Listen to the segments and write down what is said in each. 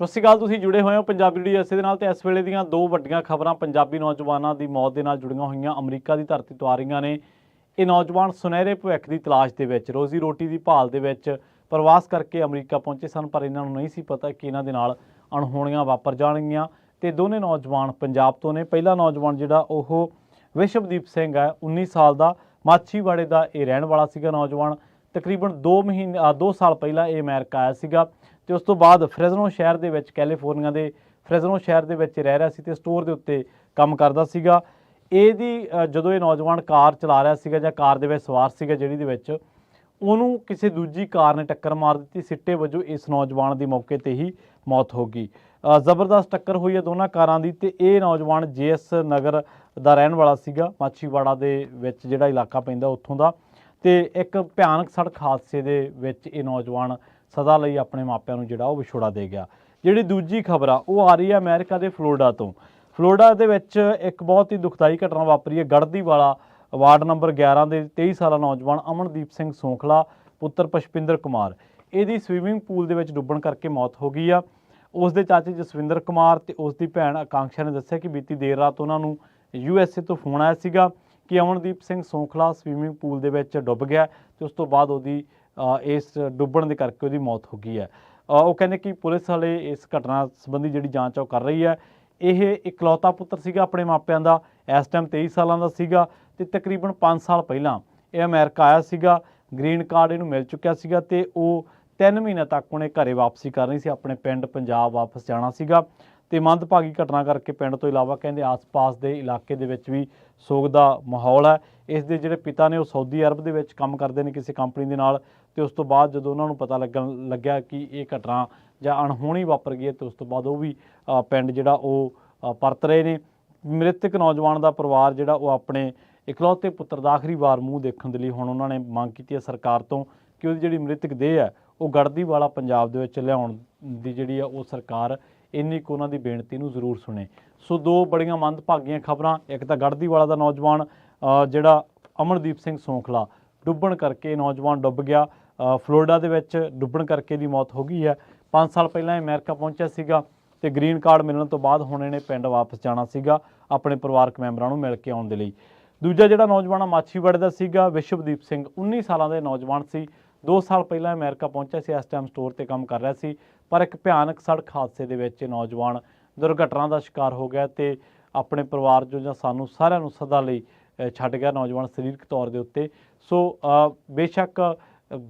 ਸਤਿ ਸ਼੍ਰੀ ਅਕਾਲ, ਤੁਸੀਂ ਜੁੜੇ ਹੋਏ ਹੋ ਪੰਜਾਬੀ ਡੀ ਐਸਏ ਦੇ ਨਾਲ ਤੇ ਇਸ ਵੇਲੇ ਦੀਆਂ ਦੋ ਵੱਡੀਆਂ ਖਬਰਾਂ ਪੰਜਾਬੀ ਨੌਜਵਾਨਾਂ ਦੀ ਮੌਤ ਦੇ ਨਾਲ ਜੁੜੀਆਂ ਹੋਈਆਂ ਅਮਰੀਕਾ ਦੀ ਧਰਤੀ ਤੋਂ ਆ ਰਹੀਆਂ ਨੇ। ਇਹ ਨੌਜਵਾਨ ਸੁਨਹਿਰੇ ਭਵਿੱਖ ਦੀ ਤਲਾਸ਼ ਦੇ ਵਿੱਚ, ਰੋਜ਼ੀ ਰੋਟੀ ਦੀ ਭਾਲ ਦੇ ਵਿੱਚ ਪ੍ਰਵਾਸ ਕਰਕੇ ਅਮਰੀਕਾ ਪਹੁੰਚੇ ਸਨ, ਪਰ ਇਹਨਾਂ ਨੂੰ ਨਹੀਂ ਸੀ ਪਤਾ ਕਿ ਇਹਨਾਂ ਦੇ ਨਾਲ ਅਣਹੋਣੀਆਂ ਵਾਪਰ ਜਾਣਗੀਆਂ। ਤੇ ਦੋਨੇ ਨੌਜਵਾਨ ਪੰਜਾਬ ਤੋਂ ਨੇ। ਪਹਿਲਾ ਨੌਜਵਾਨ ਜਿਹੜਾ, ਉਹ ਵਿਸ਼ਵਦੀਪ ਸਿੰਘ ਹੈ 19 ਸਾਲ ਦਾ। ਮਾਛੀਵਾੜੇ ਦਾ ਇਹ ਰਹਿਣ ਵਾਲਾ ਸੀਗਾ ਨੌਜਵਾਨ। ਤਕਰੀਬਨ 2 ਮਹੀਨੇ 2 ਸਾਲ ਪਹਿਲਾਂ ਇਹ ਅਮਰੀਕਾ ਆਇਆ ਸੀਗਾ ਤੇ ਉਸ ਤੋਂ ਬਾਅਦ ਫ੍ਰੈਜ਼ਨੋ ਸ਼ਹਿਰ ਦੇ ਵਿੱਚ, ਕੈਲੀਫੋਰਨੀਆ ਦੇ, ਫ੍ਰੈਜ਼ਨੋ ਸ਼ਹਿਰ ਦੇ ਵਿੱਚ ਰਹਿ ਰਿਹਾ ਸੀ ਤੇ ਸਟੋਰ ਦੇ ਉੱਤੇ ਕੰਮ ਕਰਦਾ ਸੀਗਾ। ਇਹਦੀ ਜਦੋਂ ਇਹ ਨੌਜਵਾਨ ਕਾਰ ਚਲਾ ਰਿਹਾ ਸੀਗਾ ਜਾਂ ਕਾਰ ਦੇ ਵਿੱਚ ਸਵਾਰ ਸੀਗਾ ਜਿਹੜੀ ਦੇ ਵਿੱਚ, ਉਹਨੂੰ ਕਿਸੇ ਦੂਜੀ ਕਾਰ ਨੇ ਟੱਕਰ ਮਾਰ ਦਿੱਤੀ, ਸਿੱਟੇ ਵਜੋਂ ਇਸ ਨੌਜਵਾਨ ਦੀ ਮੌਕੇ ਤੇ ਹੀ ਮੌਤ ਹੋ ਗਈ। ਜ਼ਬਰਦਸਤ ਟੱਕਰ ਹੋਈ ਹੈ ਦੋਨਾਂ ਕਾਰਾਂ ਦੀ ਤੇ ਇਹ ਨੌਜਵਾਨ ਜੀਐਸ ਨਗਰ ਦਾ ਰਹਿਣ ਵਾਲਾ ਸੀਗਾ, ਮਾਛੀਵਾੜਾ ਦੇ ਵਿੱਚ ਜਿਹੜਾ ਇਲਾਕਾ ਪੈਂਦਾ ਉੱਥੋਂ ਦਾ। ਤੇ ਇੱਕ ਭਿਆਨਕ ਸੜਕ ਹਾਦਸੇ ਦੇ ਵਿੱਚ ਇਹ ਨੌਜਵਾਨ ਸਦਾ ਲਈ ਆਪਣੇ ਮਾਪਿਆਂ ਨੂੰ ਜਿਹੜਾ ਉਹ ਵਿਛੋੜਾ ਦੇ ਗਿਆ। ਜਿਹੜੀ ਦੂਜੀ ਖਬਰ ਆ, ਉਹ ਆ ਰਹੀ ਹੈ ਅਮਰੀਕਾ ਦੇ ਫਲੋਰੀਡਾ ਤੋਂ। ਫਲੋਰੀਡਾ ਦੇ ਵਿੱਚ ਇੱਕ ਬਹੁਤ ਹੀ ਦੁਖਦਾਈ ਘਟਨਾ ਵਾਪਰੀ ਹੈ। ਗੜਦੀ ਵਾਲਾ ਵਾਰਡ ਨੰਬਰ 11 ਦੇ 23 ਸਾਲਾ ਨੌਜਵਾਨ ਅਮਨਦੀਪ ਸਿੰਘ ਸੋਖਲਾ, ਪੁੱਤਰ ਪੁਸ਼ਪਿੰਦਰ ਕੁਮਾਰ। ਇਹਦੀ ਸਵੀਮਿੰਗ ਪੂਲ ਦੇ ਵਿੱਚ ਡੁੱਬਣ ਕਰਕੇ ਮੌਤ ਹੋ ਗਈ ਆ। ਉਸ ਦੇ ਚਾਚੇ ਜਸਵਿੰਦਰ ਕੁਮਾਰ ਤੇ ਉਸ ਦੀ ਭੈਣ ਆਕਾਂक्षा ਨੇ ਦੱਸਿਆ ਕਿ ਬੀਤੀ ਦੇਰ ਰਾਤ ਉਹਨਾਂ ਨੂੰ ਯੂਐਸਏ ਤੋਂ ਫੋਨ ਆਇਆ ਸੀਗਾ। ਕਿ ਅਮਨਦੀਪ ਸਿੰਘ ਸੌਂਖਲਾ ਸਵੀਮਿੰਗ ਪੂਲ ਦੇ ਵਿੱਚ ਡੁੱਬ ਗਿਆ ਤੇ ਉਸ ਤੋਂ ਬਾਅਦ ਉਹਦੀ ਇਸ ਡੁੱਬਣ ਦੇ ਕਰਕੇ ਉਹਦੀ ਮੌਤ ਹੋ ਗਈ ਹੈ। ਉਹ ਕਹਿੰਦੇ ਕਿ ਪੁਲਿਸ ਵਾਲੇ ਇਸ ਘਟਨਾ ਸੰਬੰਧੀ ਜਿਹੜੀ ਜਾਂਚ ਉਹ ਕਰ ਰਹੀ ਹੈ। ਇਹ ਇਕਲੌਤਾ ਪੁੱਤਰ ਸੀਗਾ ਆਪਣੇ ਮਾਪਿਆਂ ਦਾ, ਇਸ ਟਾਈਮ 23 ਸਾਲਾਂ ਦਾ ਸੀਗਾ ਤੇ ਤਕਰੀਬਨ 5 ਸਾਲ ਪਹਿਲਾਂ ਇਹ ਅਮਰੀਕਾ ਆਇਆ ਸੀਗਾ। ਗ੍ਰੀਨ ਕਾਰਡ ਇਹਨੂੰ ਮਿਲ ਚੁੱਕਿਆ ਸੀਗਾ ਤੇ ਉਹ 3 ਮਹੀਨੇ ਤੱਕ ਉਹਨੇ ਘਰੇ ਵਾਪਸੀ ਕਰਨੀ ਸੀ, ਆਪਣੇ ਪਿੰਡ ਪੰਜਾਬ ਵਾਪਸ ਜਾਣਾ ਸੀਗਾ ਤੇ ਮੰਦਭਾਗੀ ਘਟਨਾ ਕਰਕੇ ਪਿੰਡ ਤੋਂ ਇਲਾਵਾ ਕਹਿੰਦੇ ਆਸ-ਪਾਸ ਦੇ ਇਲਾਕੇ ਦੇ ਵਿੱਚ ਵੀ ਸੋਗ ਦਾ ਮਾਹੌਲ ਹੈ। ਇਸ ਦੇ ਜਿਹੜੇ ਪਿਤਾ ਨੇ ਉਹ ਸਾਊਦੀ ਅਰਬ ਦੇ ਵਿੱਚ ਕੰਮ ਕਰਦੇ ਨੇ ਕਿਸੇ ਕੰਪਨੀ ਦੇ ਨਾਲ ਤੇ ਉਸ ਤੋਂ ਬਾਅਦ ਜਦੋਂ ਉਹਨਾਂ ਨੂੰ ਪਤਾ ਲੱਗਣ ਲੱਗਿਆ ਕਿ ਇਹ ਘਟਨਾ ਜਾਂ ਅਣਹੋਣੀ ਵਾਪਰ ਗਈ ਹੈ ਤੇ ਉਸ ਤੋਂ ਬਾਅਦ ਉਹ ਵੀ ਪਿੰਡ ਜਿਹੜਾ ਉਹ ਪਰਤ ਰਹੇ ਨੇ। ਮ੍ਰਿਤਕ ਨੌਜਵਾਨ ਦਾ ਪਰਿਵਾਰ ਜਿਹੜਾ ਉਹ ਆਪਣੇ ਇਕਲੌਤੇ ਪੁੱਤਰ ਦਾ ਆਖਰੀ ਵਾਰ ਮੂੰਹ ਦੇਖਣ ਦੇ ਲਈ ਹੁਣ ਉਹਨਾਂ ਨੇ ਮੰਗ ਕੀਤੀ ਹੈ ਸਰਕਾਰ ਤੋਂ ਕਿ ਉਹਦੀ ਜਿਹੜੀ ਮ੍ਰਿਤਕ ਦੇਹ ਹੈ ਉਹ ਗੜਦੀ ਵਾਲਾ ਪੰਜਾਬ ਦੇ ਵਿੱਚ ਲਿਆਉਣ ਦੀ ਜਿਹੜੀ ਆ ਉਹ ਸਰਕਾਰ ਇੰਨੀ ਕੁ ਉਹਨਾਂ ਦੀ ਬੇਨਤੀ ਨੂੰ ਜ਼ਰੂਰ ਸੁਣੇ। ਸੋ ਦੋ ਬੜੀਆਂ ਮੰਦਭਾਗੀਆਂ ਖਬਰਾਂ ਇੱਕ ਤਾਂ ਗੜਦੀ ਵਾਲਾ ਦਾ ਨੌਜਵਾਨ ਜਿਹੜਾ ਅਮਨਦੀਪ ਸਿੰਘ ਸੌਂਖਲਾ ਡੁੱਬਣ ਕਰਕੇ ਨੌਜਵਾਨ ਡੁੱਬ ਗਿਆ। ਅ, ਫਲੋਰੀਡਾ ਦੇ ਵਿੱਚ ਡੁੱਬਣ ਕਰਕੇ ਦੀ ਮੌਤ ਹੋ ਗਈ ਹੈ। 5 ਸਾਲ ਪਹਿਲਾਂ ਇਹ ਅਮਰੀਕਾ ਪਹੁੰਚਿਆ ਸੀਗਾ ਤੇ ਗ੍ਰੀਨ ਕਾਰਡ ਮਿਲਣ ਤੋਂ ਬਾਅਦ ਹੁਣ ਇਹਨੇ ਪਿੰਡ ਵਾਪਸ ਜਾਣਾ ਸੀਗਾ ਆਪਣੇ ਪਰਿਵਾਰਕ ਮੈਂਬਰਾਂ ਨੂੰ ਮਿਲ ਕੇ ਆਉਣ ਦੇ ਲਈ। ਦੂਜਾ ਜਿਹੜਾ ਨੌਜਵਾਨ ਆ ਮਾਛੀਵਾੜੇ ਦਾ ਸੀਗਾ ਵਿਸ਼ਵਦੀਪ ਸਿੰਘ 19 ਸਾਲਾਂ ਦੇ ਨੌਜਵਾਨ ਸੀ। 2 ਸਾਲ ਪਹਿਲਾਂ ਅਮਰੀਕਾ ਪਹੁੰਚਿਆ ਸੀ, ਇਸ ਟਾਈਮ ਸਟੋਰ ਤੇ ਕੰਮ ਕਰ ਰਿਹਾ ਸੀ, ਪਰ ਇੱਕ ਭਿਆਨਕ ਸੜਕ ਹਾਦਸੇ ਦੇ ਵਿੱਚ ਇਹ ਨੌਜਵਾਨ ਦੁਰਘਟਨਾ ਦਾ ਸ਼ਿਕਾਰ ਹੋ ਗਿਆ ਤੇ ਆਪਣੇ ਪਰਿਵਾਰ ਜੋ ਜਾਂ ਸਾਨੂੰ ਸਾਰਿਆਂ ਨੂੰ ਸਦਾ ਲਈ ਛੱਡ ਗਿਆ ਨੌਜਵਾਨ ਸਰੀਰਕ ਤੌਰ ਦੇ ਉੱਤੇ। ਸੋ ਬੇਸ਼ੱਕ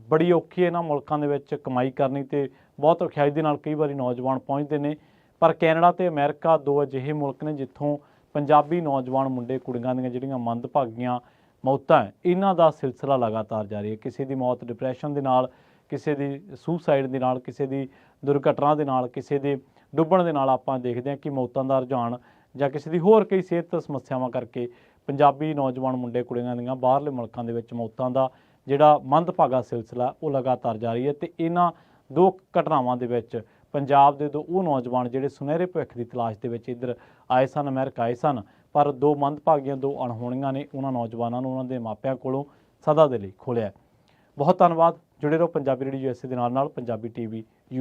ਬੜੀ ਔਖੀ ਇਹਨਾਂ ਮੁਲਕਾਂ ਦੇ ਵਿੱਚ ਕਮਾਈ ਕਰਨੀ ਤੇ ਬਹੁਤ ਔਖਿਆਈ ਦੇ ਨਾਲ ਕਈ ਵਾਰੀ ਨੌਜਵਾਨ ਪਹੁੰਚਦੇ ਨੇ। ਪਰ ਕੈਨੇਡਾ ਤੇ ਅਮਰੀਕਾ ਦੋ ਅਜਿਹੇ ਮੁਲਕ ਨੇ ਜਿੱਥੋਂ ਪੰਜਾਬੀ ਨੌਜਵਾਨ ਮੁੰਡੇ, ਕੁੜੀਆਂ ਦੀਆਂ ਜਿਹੜੀਆਂ ਮੰਦਭਾਗੀਆਂ ਮੌਤਾਂ ਹੈ, ਇਹਨਾਂ ਦਾ ਸਿਲਸਿਲਾ ਲਗਾਤਾਰ ਜਾਰੀ ਹੈ। ਕਿਸੇ ਦੀ ਮੌਤ ਡਿਪਰੈਸ਼ਨ ਦੇ ਨਾਲ ਕਿਸੇ ਦੀ ਸੁਸਾਈਡ ਦੇ ਨਾਲ ਕਿਸੇ ਦੀ ਦੁਰਘਟਨਾ ਦੇ ਨਾਲ ਕਿਸੇ ਦੇ ਡੁੱਬਣ ਦੇ ਨਾਲ ਆਪਾਂ ਦੇਖਦੇ ਹਾਂ ਕਿ ਮੌਤਾਂ ਦਾ ਰੁਝਾਨ ਜਾਂ ਕਿਸੇ ਦੀ ਹੋਰ ਕਈ ਸਿਹਤ ਸਮੱਸਿਆਵਾਂ ਕਰਕੇ ਪੰਜਾਬੀ ਨੌਜਵਾਨ ਮੁੰਡੇ ਕੁੜੀਆਂ ਦੀਆਂ ਬਾਹਰਲੇ ਮੁਲਕਾਂ ਦੇ ਵਿੱਚ ਮੌਤਾਂ ਦਾ ਜਿਹੜਾ ਮੰਦਭਾਗਾ ਸਿਲਸਿਲਾ ਉਹ ਲਗਾਤਾਰ ਜਾਰੀ ਹੈ ਤੇ ਇਹਨਾਂ ਦੋ ਘਟਨਾਵਾਂ ਦੇ ਵਿੱਚ ਪੰਜਾਬ ਦੇ ਦੋ ਉਹ ਨੌਜਵਾਨ ਜਿਹੜੇ ਸੁਨਹਿਰੇ ਭਵਿੱਖ ਦੀ ਤਲਾਸ਼ ਦੇ ਵਿੱਚ ਇੱਧਰ ਆਏ ਸਨ ਅਮਰੀਕਾ ਆਏ ਸਨ ਪਰ ਦੋ ਮੰਦਭਾਗੀਆਂ ਦੋ ਅਣਹੋਣੀਆਂ ਨੇ ਉਹਨਾਂ ਨੌਜਵਾਨਾਂ ਨੂੰ ਉਹਨਾਂ ਦੇ ਮਾਪਿਆਂ ਕੋਲੋਂ ਸਦਾ ਦੇ ਲਈ ਖੋਲਿਆ ਬਹੁਤ ਧੰਨਵਾਦ, ਜੁੜੇ ਰਹੋ ਪੰਜਾਬੀ ਰੇਡੀਓ ਯੂਐਸਏ ਦੇ ਨਾਲ ਨਾਲ ਪੰਜਾਬੀ ਟੀਵੀ ਯੂ